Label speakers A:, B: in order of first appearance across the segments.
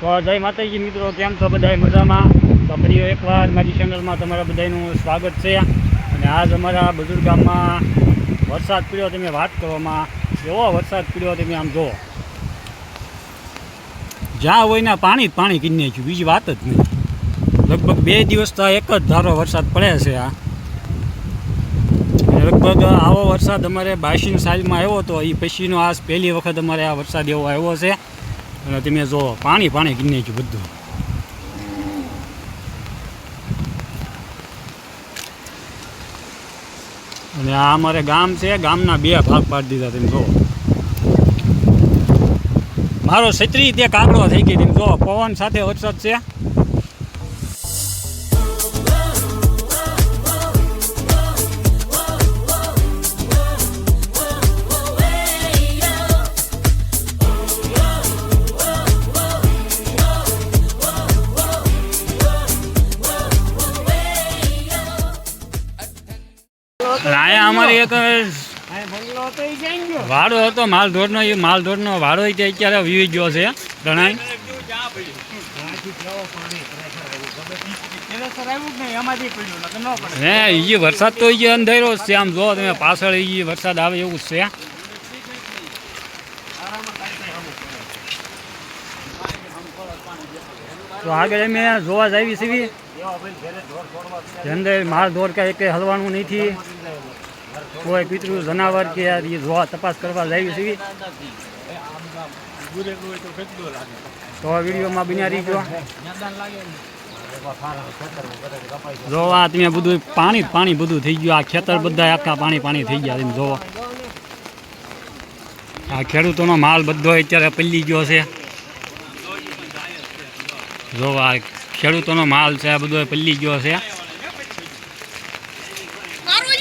A: તો જય માતાજી મિત્રો, કેમ છો બધા મજામાં? તો ફરી એકવાર મારી ચેનલમાં તમારા બધાનું સ્વાગત છે. અને આજ અમારા બજુર્ગ ગામમાં વરસાદ પડ્યો તમે વાત કરવામાં એવો વરસાદ પડ્યો તમે આમ જુઓ. જ્યાં હોય ને પાણી જ પાણી કિન્ને છું બીજી વાત જ નહીં. લગભગ બે દિવસ તો એક જ ધારો વરસાદ પડે છે આ. લગભગ આવો વરસાદ અમારે બાવીસની સાલમાં આવ્યો હતો એ પછીનો આ પહેલી વખત અમારે આ વરસાદ એવો આવ્યો છે. અને તમે જો પાણી પાણી ગીને છું બધું. અને આ અમારે ગામ છે, ગામના બે ભાગ પાડી દીધા તમે જો. મારો છત્રી તે કાગડો થઈ ગઈ તમે જો, પવન સાથે વરસાદ છે. વાડો હતો, માલઢોરનો, એ માલઢોરનો વાડો તે અત્યારે વીવી ગયો છે ઘણા હે એ વરસાદ તો એ અંધારો છે, આમ જો તમે પાછળ એ વરસાદ આવે એવું જ છે. તો આગળ અમે જોવા જ આવી છીએ. અંદર માલ ધોર કે એક હલવાનું નથી. કોઈ પિતૃ જનાવર કે એ જોવા તપાસ કરવા લાવી છે. તો વિડીયોમાં બિનારી ગયો જોવા તમે બધું પાણી પાણી બધું થઈ ગયું. આ ખેતર બધા આખા પાણી પાણી થઈ ગયા તમે જોવા. આ ખેડૂતોનો માલ બધો અત્યારે પલ્લી ગયો છે. જોવા ખેડૂતોનો માલ છે, આ બધો પલ્લી ગયો છે.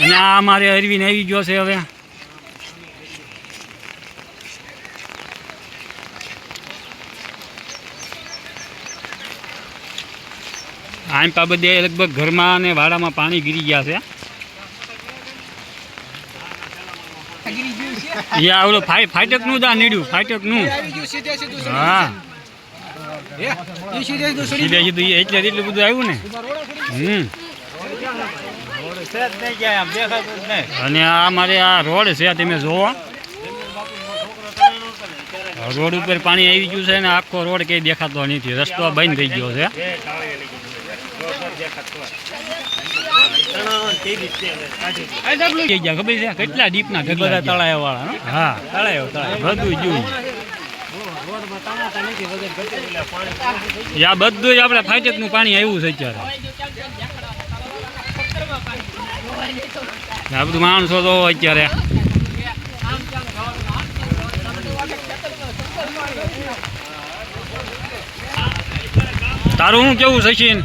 A: અને આ અમારે અરવીન આવી ગયો છે હવે. આમ પા બધે લગભગ ઘરમાં અને વાડામાં પાણી ગીરી ગયા છે. એ આ ઓલો ફાઈ ફાટક દા નીડ્યું ફાટકનું હા. સીધે સીધું એટલે એટલું બધું આવ્યું ને? હમ. અને આ મારે આ રોડ છે તમે જોવો રોડ ઉપર પાણી આવી ગયું છે ને આખો રોડ કઈ દેખાતો નથી. રસ્તો બંધ થઈ ગયો છે. ખબર છે? કેટલા ડીપના ઢગલા તળાવ વાળા હા? તળાવ તળાવ બધું જોયું. આ બધું જ આપણે ફાટકનું પાણી આવ્યું છે અત્યારે. આ બધું માણસો તો અત્યારે. તારું શું કેવું સચિન?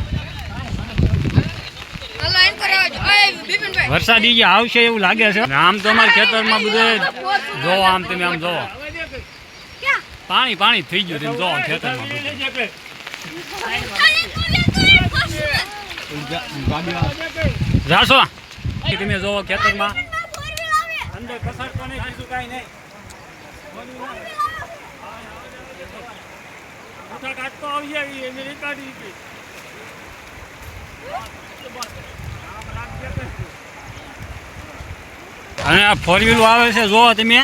A: વરસાદ જે આવશે એવું લાગે છે. આમ તો અમારા ખેતરમાં બધે જો આમ તમે આમ જો. પાણી પાણી થઈ ગયું તમે જો ખેતરમાં બધું. જાશો? કે તમે જોવો ખેતરમાં. અંદર કસરતો નહીં બીજું કાંઈ નહીં. મોટા કાચકો આવી આવી એને નીકાળી દીધી. અને આ ફોર વ્હીલ આવે છે જોવો તમે.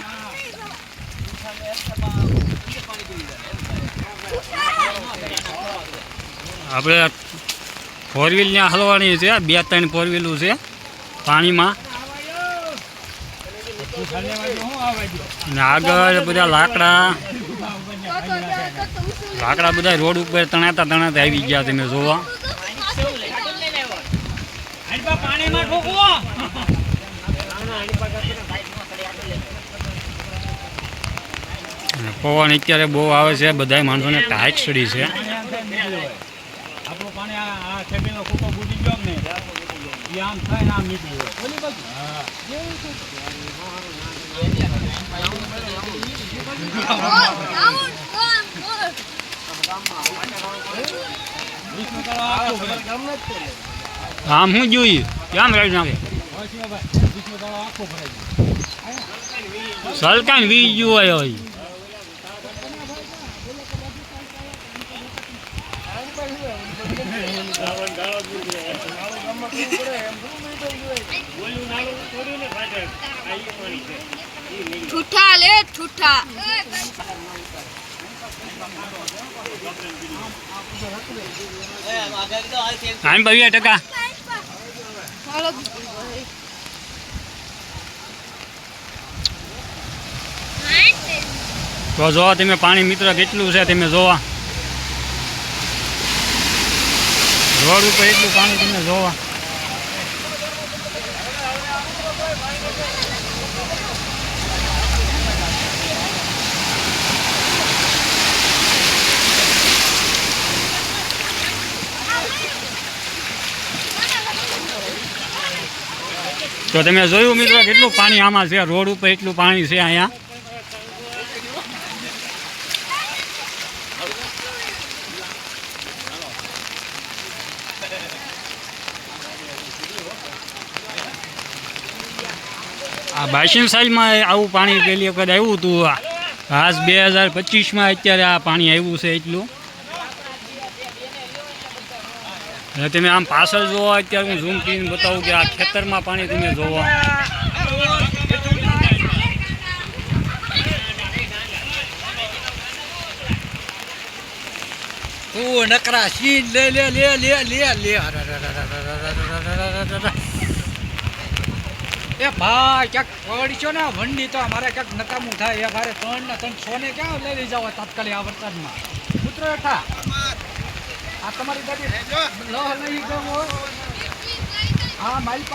A: આપણે ફોર વ્હીલ ને હલવાની છે બે ત્રણ ફોર વ્હીલું છે. પાણીમાં. ને આગળ બધા લાકડા લાકડા બધા રોડ ઉપર તણાતા તણાતા આવી ગયા તમે જોવા. પવન અત્યારે બહુ આવે છે બધા માણસોને ટાઈટ સડી છે.
B: પછી આમ થાય આમ
A: આમ હું જોઈએ? ક્યાં રાઈ નાખે સલકાન વીજ જોવાય હોય.
C: ઠુઠ્ઠા લે છૂઠા
A: આમ બાવીસ ટકા. તો જોવા તમે પાણી મિત્ર કેટલું છે તમે જોવા. રોડ ઉપર એટલું પાણી તમે જોવા. તો તમે જોયું મિત્રો કેટલું પાણી આમાં છે? રોડ ઉપર એટલું પાણી છે અહીંયા. આ સાઈડમાં આવું પાણી પહેલી વખત આવ્યું હતું આજ બે હજાર પચીસમાં અત્યારે આ પાણી આવ્યું છે એટલું અને તમે આમ પાછળ જોવો અત્યારે હું ઝૂમ કરીને બતાવું કે આ ખેતરમાં પાણી તમે જોવો
B: નકરા સીન લે લે લે લે લે લે એ ભાઈ ક્યાંક પડશો ને? વંડી તો અમારે ક્યાંક નકામું થાય. એ ભારે ત્રણ ને ત્રણ સોને ક્યાં લઈ લઈ જાવ તાત્કાલિક આ વરસાદમાં? કૂતરો હેઠા? આ તમારી ગાડી લો લઈ ગયો હા મારી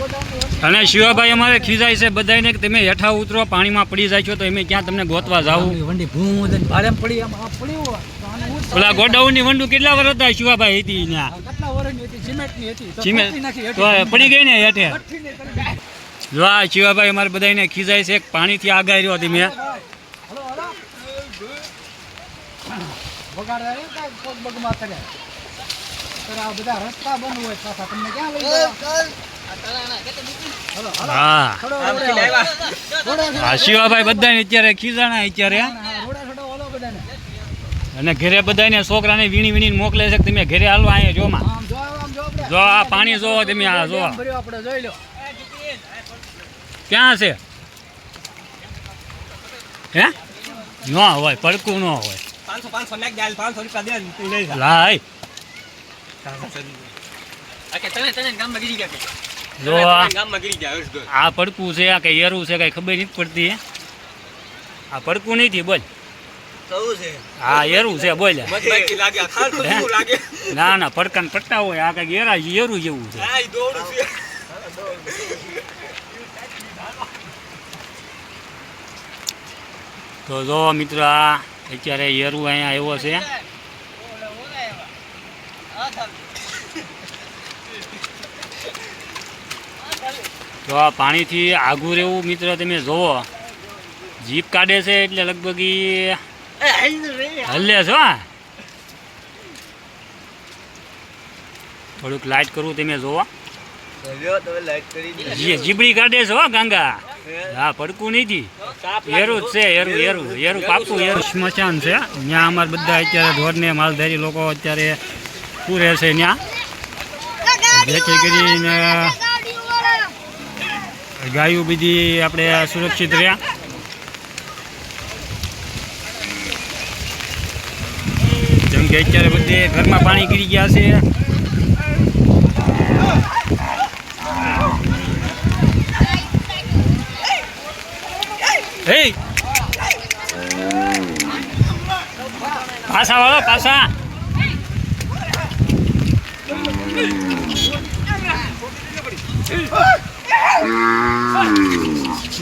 B: ગોડાઉનની વંડી.
A: અને શિવાભાઈ અમારે ખીજાય છે બધાને કે તમે હેઠા ઉતરો પાણીમાં પડી જાય છો તો અમે ક્યાં તમને ગોતવા જાવું
B: વંડી ભૂં દઈને ભારે પડી હું
A: ઓલા ગોડાઉનની વંડુ કેટલા વર્ષ હતા શિવાભાઈ હતી ત્યાં? પડી ગઈ ને હેઠે. જો શિવાભાઈ અમારે બધાને ખીજાય છે પાણીથી આગાઈ રહ્યો
B: હતી મેં.
A: હા. શિવાભાઈ બધાને અત્યારે ખીજાણા અત્યારે. અને ઘરે બધાને છોકરાને વીણી વીણીને મોકલે છે તમે ઘરે હાલવા અહીંયા જોમાં?
B: જો
A: આ પાણી જો તમે આ જો
B: આપણે જોઈ લો
A: ક્યાં છે? હે? ન હોય પડકું ન હોય.
D: પાંચસો પાંચસો જો
A: આ પડકું છે આ કઈ એરું છે કઈ ખબર નથી પડતી આ પડકું નથી બોલ.
D: છે.
A: એરું છે બોલ. હે? ના ના પડકાને પટ્ટા હોય આ કઈ એરા એરું જેવું છે. તો જો મિત્ર આ અત્યારે એરું અહીંયા આવ્યો છે. તો આ પાણીથી આઘું રહેવું મિત્ર તમે જોવો જીપ કાઢે છે એટલે લગભગ ઈ હલે છો થોડુંક લાઇટ કરવું તમે જોવો. જીબડી કાઢે છે હો ગાંગા? હા? પડકું નથી એરું જ છે એરું એરું એરું પાકું એરું. સ્મશાન છે. ત્યાં અમારે બધા અત્યારે ઢોરને માલધારી લોકો અત્યારે પૂરે છે ત્યાં જેથી કરીને ગાયું બધી આપણે સુરક્ષિત રહ્યા. કે અત્યારે બધે ઘરમાં પાણી ગીરી ગયા છે. હે. પાછા વાળો પાછા.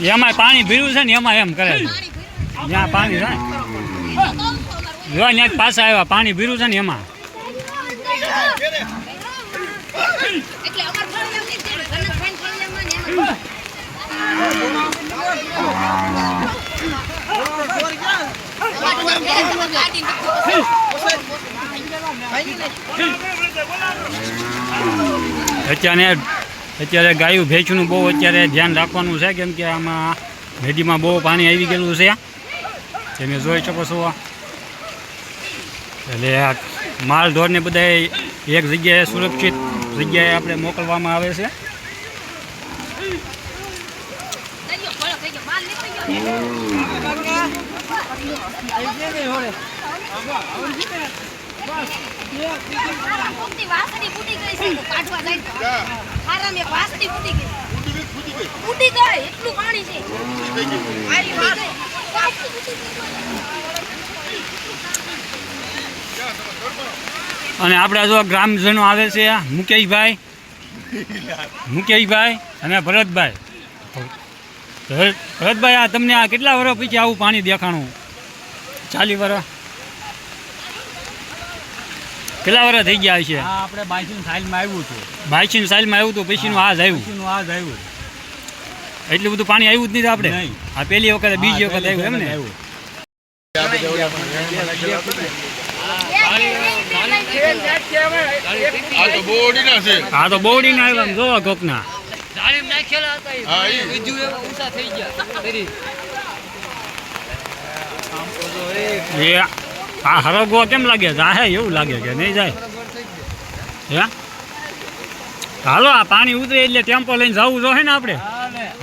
A: એમાં પાણી ભીરું છે ને એમાં એમ કરે. છે જ્યાં પાણી છે ને. જો અહીંયા પાછા આવ્યા. પાણી ભીરું છે ને એમાં. અત્યારે અત્યારે ગાયું ભેંસનું બહુ અત્યારે ધ્યાન રાખવાનું છે, કેમ કે આમાં નદીમાં બહુ પાણી આવી ગયેલું છે. તમે જોઈ શકો છો. એટલે આ માલ ઢોરને બધા એક જગ્યાએ સુરક્ષિત જગ્યાએ આપણે મોકલવામાં આવે છે.
C: એટલું પાણી થઈ
A: અને આપણે જો ગ્રામજનો આવે છે મુકેશભાઈ મુકેશભાઈ અને ભરતભાઈ. ભરતભાઈ આ તમને આ કેટલા વર્ષ પછી આવું પાણી દેખાણું? ચાલી વર્ષ. કેટલા વર્ષ થઈ ગયા છે
B: આપણે બાઈસની સાઈલમાં આવ્યું હતું
A: બાઈસી સાલમાં આવ્યું હતું પછીનું આ જ આવ્યું.
B: પછીનું આ જ આવ્યું.
A: એટલું બધું પાણી આવ્યું જ નહીં આપણે? આ પહેલી વખત બીજી વખત આવ્યું એમ ને?
E: આ તો
A: આવ્યા આમ જોવો કોકના.
E: હા ઈ
A: એ, આ હરગવો કેમ લાગે? જાહે, એવું લાગે કે નહીં જાય? હે? હાલો, આ પાણી ઉતરે એટલે ટેમ્પો લઈને જવું જોઈએ ને આપણે.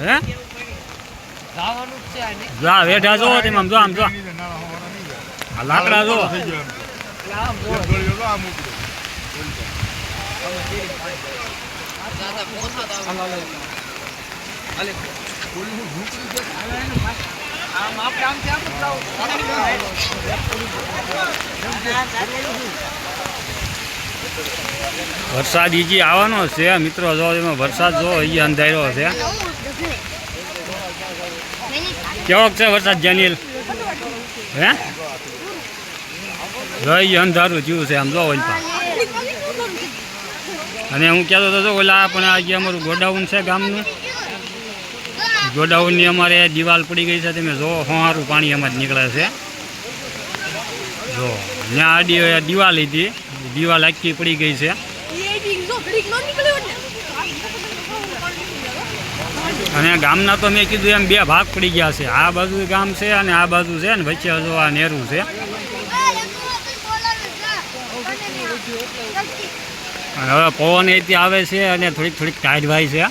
A: હે? જા વેઢા જો, તેમાં જો, આમ જો. આ લાકડા જો. વરસાદ ઈજી આવવાનો છે, મિત્રો, જો એમાં વરસાદ જો ઈ અંધાર્યો છે. કેવોક છે વરસાદ, જનીલ? હે? ઈ અંધારું થયું છે, આમ જો ઓલપા અને હું કહેતો હતો, ઓલા, પણ આજે અમારું ગોડાઉન છે ગામનું, ગોડાઉનની અમારે દિવાલ પડી ગઈ છે, તમે જો સારું પાણી એમાં જ નીકળે છે. જો ત્યાં આડી દિવાલ હતી, દિવાલ આખી પડી ગઈ છે. અને ગામના તો મેં કીધું એમ બે ભાગ પડી ગયા છે, આ બાજુ ગામ છે અને આ બાજુ છે ને વચ્ચે હજુ આ નેરું છે. અને હવે પવન એથી આવે છે અને થોડીક થોડીક ટાઈટ ભાઈ છે.